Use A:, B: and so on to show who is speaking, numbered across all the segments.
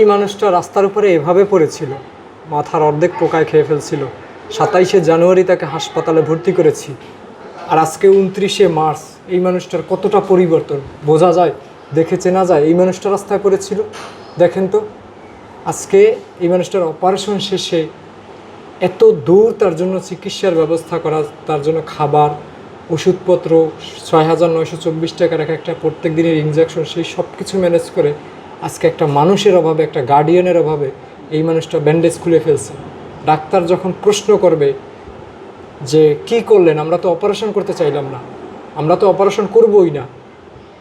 A: এই মানুষটা রাস্তার উপরে এভাবে পড়েছিল। মাথার অর্ধেক পোকায় খেয়ে ফেলছিল। সাতাইশে জানুয়ারি তাকে হাসপাতালে ভর্তি করেছি। আর আজকে উনত্রিশে মার্চ, এই মানুষটার কতটা পরিবর্তন? বোঝা যায়? দেখে চেনা যায়? এই মানুষটা রাস্তায় পড়েছিল? দেখেন তো। আজকে এই মানুষটার অপারেশন শেষে এত দূর তার জন্য চিকিৎসার ব্যবস্থা করা, তার জন্য খাবার, ওষুধপত্র, ছয় হাজার নয়শো চব্বিশ টাকার এক একটা প্রত্যেক দিনের ইঞ্জেকশন সেই সব কিছু ম্যানেজ করে আজকে একটা মানুষের অভাবে, একটা গার্ডিয়ানের অভাবে এই মানুষটা ব্যান্ডেজ খুলে ফেলছে। ডাক্তার যখন প্রশ্ন করবে যে, কি করলেন? আমরা তো অপারেশন করতে চাইলাম না। আমরা তো অপারেশন করবই না।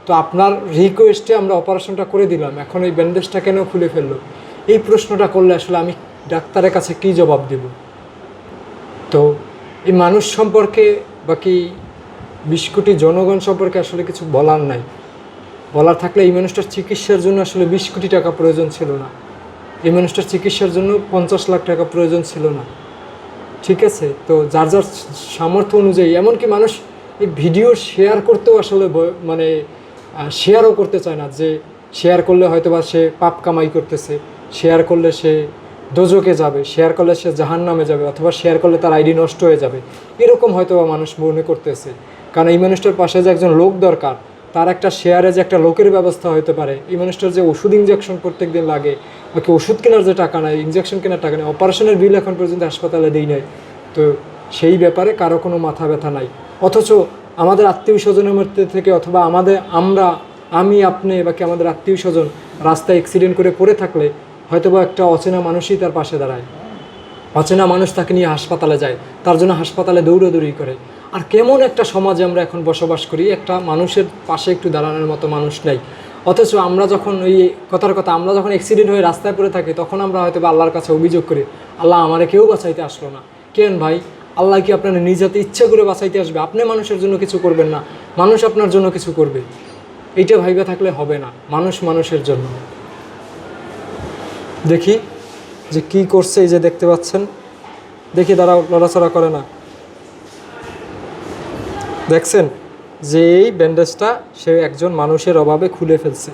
A: তো আপনার রিকোয়েস্টে আমরা অপারেশনটা করে দিলাম। এখন এই ব্যান্ডেজটা কেন খুলে ফেলল? এই প্রশ্নটা করলে আসলে আমি ডাক্তারের কাছে কী জবাব দেব? তো এই মানুষ সম্পর্কে বাকি বিশ কোটি জনগণ সম্পর্কে আসলে কিছু বলার নাই। বলার থাকলে এই মানুষটার চিকিৎসার জন্য আসলে বিশ কোটি টাকা প্রয়োজন ছিল না। এই মানুষটার চিকিৎসার জন্য পঞ্চাশ লাখ টাকা প্রয়োজন ছিল না। ঠিক আছে? তো যার যার সামর্থ্য অনুযায়ী, এমনকি মানুষ এই ভিডিও শেয়ার করতেও আসলে মানে শেয়ারও করতে চায় না যে শেয়ার করলে হয়তো বা সে পাপ কামাই করতেছে। শেয়ার করলে সে দোজকে যাবে, শেয়ার করলে সে জাহান নামে যাবে, অথবা শেয়ার করলে তার আইডি নষ্ট হয়ে যাবে। এরকম হয়তো মানুষ মনে করতেছে। কারণ এই মানুষটার পাশে যে একজন লোক দরকার তার একটা শেয়ারে যে একটা লোকের ব্যবস্থা হতে পারে, এই মানুষটার যে ওষুধ ইঞ্জেকশন প্রত্যেক দিন লাগে বাকি ওষুধ কেনার যে টাকা নাই ইঞ্জেকশন কেনার টাকা নেই অপারেশনের বিল এখন পর্যন্ত হাসপাতালে দিই নাই। তো সেই ব্যাপারে কারও কোনো মাথা ব্যথা নাই। অথচ আমাদের আত্মীয় স্বজনের মধ্যে থেকে অথবা আমাদের, আমরা, আমি, আপনি বাকি আমাদের আত্মীয় স্বজন রাস্তায় অ্যাক্সিডেন্ট করে পড়ে থাকলে হয়তোবা একটা অচেনা মানুষই তার পাশে দাঁড়ায়। অচেনা মানুষ তাকে নিয়ে হাসপাতালে যায়, তার জন্য হাসপাতালে দৌড়াদৌড়ি করে। আর কেমন একটা সমাজে আমরা এখন বসবাস করি, একটা মানুষের পাশে একটু দাঁড়ানোর মতো মানুষ নেই। অথচ আমরা যখন ওই কথার কথা, আমরা যখন অ্যাক্সিডেন্ট হয়ে রাস্তায় পড়ে থাকি, তখন আমরা হয়তো বা আল্লাহর কাছে অভিযোগ করি, আল্লাহ আমারে কেউ বাঁচাইতে আসলো না। কেন ভাই? আল্লাহ কি আপনার নিজেতে ইচ্ছে করে বাঁচাইতে আসবে? আপনি মানুষের জন্য কিছু করবেন না, মানুষ আপনার জন্য কিছু করবে। এইটা ভাইবা থাকলে হবে না, মানুষ মানুষের জন্য। দেখি যে কি করছে এই যে দেখতে পাচ্ছেন। দেখি তারা লড়াচড়া করে না। দেখছেন যে এই ব্যান্ডেজটা সে একজন মানুষের অভাবে খুলে ফেলছে।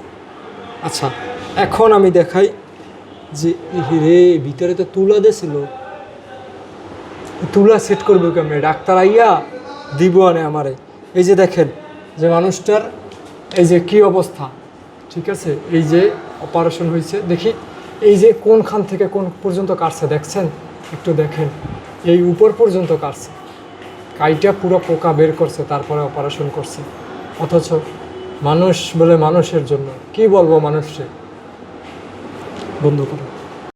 A: আচ্ছা এখন আমি দেখাই যে রে, ভিতরে তো তুলা দিয়েছিল। তুলা সেট করবে কেমনে? ডাক্তার আইয়া দিব আনে আমারে। এই যে দেখেন যে মানুষটার এই যে কি অবস্থা, ঠিক আছে? এই যে অপারেশন হয়েছে। দেখি, এই যে কোনখান থেকে কোন পর্যন্ত কাটছে, দেখছেন? একটু দেখেন। এই উপর পর্যন্ত কাটছে। কাইটা পুরো পোকা বের করছে, তারপরে অপারেশন করছে। অথচ মানুষ বলে মানুষের জন্য। কি বলব মানুষকে? বন্ধু করো